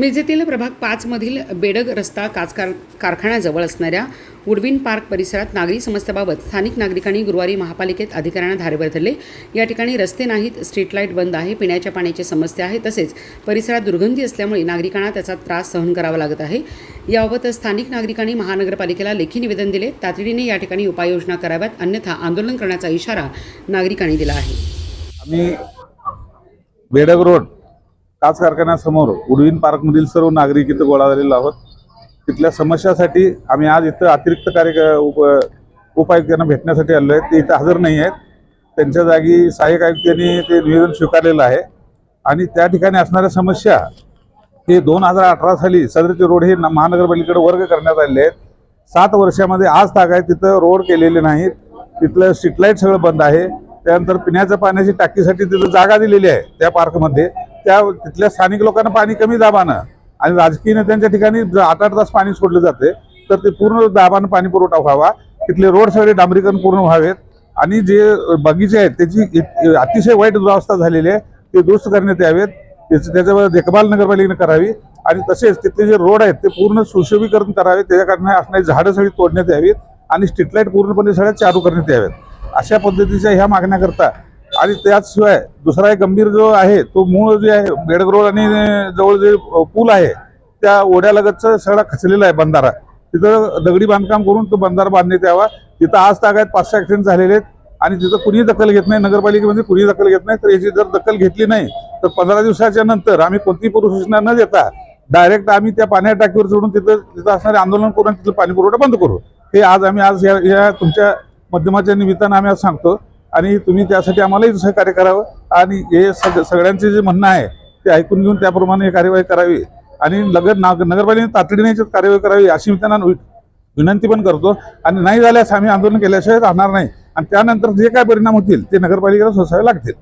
मिरजेतील प्रभाग पाचमधील बेडग रस्ता काच कार कारखान्याजवळ असणाऱ्या वुडविन पार्क परिसरात नागरी समस्येबाबत स्थानिक नागरिकांनी गुरुवारी महापालिकेत अधिकाऱ्यांना धारेवर धरले या ठिकाणी रस्ते नाहीत स्ट्रीट लाइट बंद आहे पिण्याच्या पाण्याची समस्या आहे तसेच परिसरात दुर्गंधी असल्यामुळे नागरिकांना त्याचा त्रास सहन करावा लागत आहे. याबाबत स्थानिक नागरिकांनी महानगरपालिकेला लेखी निवेदन दिले. तातडीने या ठिकाणी उपाययोजना कराव्यात अन्यथा आंदोलन करण्याचा इशारा नागरिकांनी दिला आहे. आम्ही बेडग रोड काच कारखान्यासमोर उडवीन पार्कमधील सर्व नागरिक इथं गोळा झालेलो आहोत. तिथल्या समस्यासाठी आम्ही आज इथं अतिरिक्त कार्य उप उपायुक्तांना भेटण्यासाठी आलो आहे. ते इथं हजर नाही आहेत. त्यांच्या जागी सहाय्यक आयुक्तांनी ते निवेदन स्वीकारलेलं आहे. आणि त्या ठिकाणी असणाऱ्या समस्या हे दोन हजार अठरा साली सदरचे रोड हे महानगरपालिकेकडे वर्ग करण्यात आलेले आहेत. सात वर्षामध्ये आज तागायत तिथं रोड केलेले नाहीत. तिथलं स्ट्रीटलाईट सगळं बंद आहे. त्यानंतर पिण्याच्या पाण्याची टाकीसाठी तिथं जागा दिलेली आहे त्या पार्कमध्ये त्या तिथल्या स्थानिक लोकांना पाणी कमी दाबानं आणि राजकीय नेत्यांच्या ठिकाणी आठ आठ तास पाणी सोडलं जाते तर ते पूर्ण दाबानं पाणी पुरवठा व्हावा. तिथले रोड सगळे डांबरीकरण पूर्ण व्हावेत. आणि जे बगीचे आहेत त्याची इत- अतिशय वाईट दुरावस्था झालेली आहे ते दुरुस्त करण्यात यावेत. त्याचं त्याच्यावर देखभाल नगरपालिकेने करावी. आणि तसेच तिथले जे रोड आहेत ते पूर्ण सुशोभीकरण करावे. त्याच्याकडनं असणारी झाडं सगळी तोडण्यात यावीत. आणि स्ट्रीटलाईट पूर्णपणे सगळ्या चालू करण्यात याव्यात अशा पद्धतीच्या ह्या मागण्याकरता आणि त्याचशिवाय दुसरा एक गंभीर जो आहे तो मूळ जे आहे बेडग रोड आणि जवळ जे पूल आहे त्या ओढ्यालगतचा सगळा खचलेला आहे बंधारा. तिथं दगडी बांधकाम करून तो बंधारा बांधण्यात यावा. तिथं आज तागायत पाचशे ऍक्सिडेंट झालेले आहेत आणि तिथं कुणी दखल घेत नाही नगरपालिकेमध्ये कुणी दखल घेत नाही. तर याची जर दखल घेतली नाही तर पंधरा दिवसाच्या नंतर आम्ही कोणतीही पूर्वसूचना न देता डायरेक्ट आम्ही त्या पाण्या टाकीवर चढून तिथं तिथं असणारे आंदोलन करून तिथं पाणी पुरवठा बंद करू. हे आज आम्ही आज या तुमच्या माध्यमाच्या निमित्तानं आम्ही आज सांगतो. आणि तुम्ही त्यासाठी आम्हालाही सहकार्य करावं. आणि हे सग सगळ्यांचे जे म्हणणं आहे ते ऐकून घेऊन त्याप्रमाणे हे कार्यवाही करावी. आणि लगत नाग नगरपालिकेने तातडीने याच्यात कार्यवाही करावी अशी मी त्यांना वि- विनंती पण करतो. आणि नाही झाल्यास आम्ही आंदोलन केल्याशिवाय राहणार नाही. आणि त्यानंतर जे काय परिणाम होतील ते नगरपालिकेला सोसावे लागतील.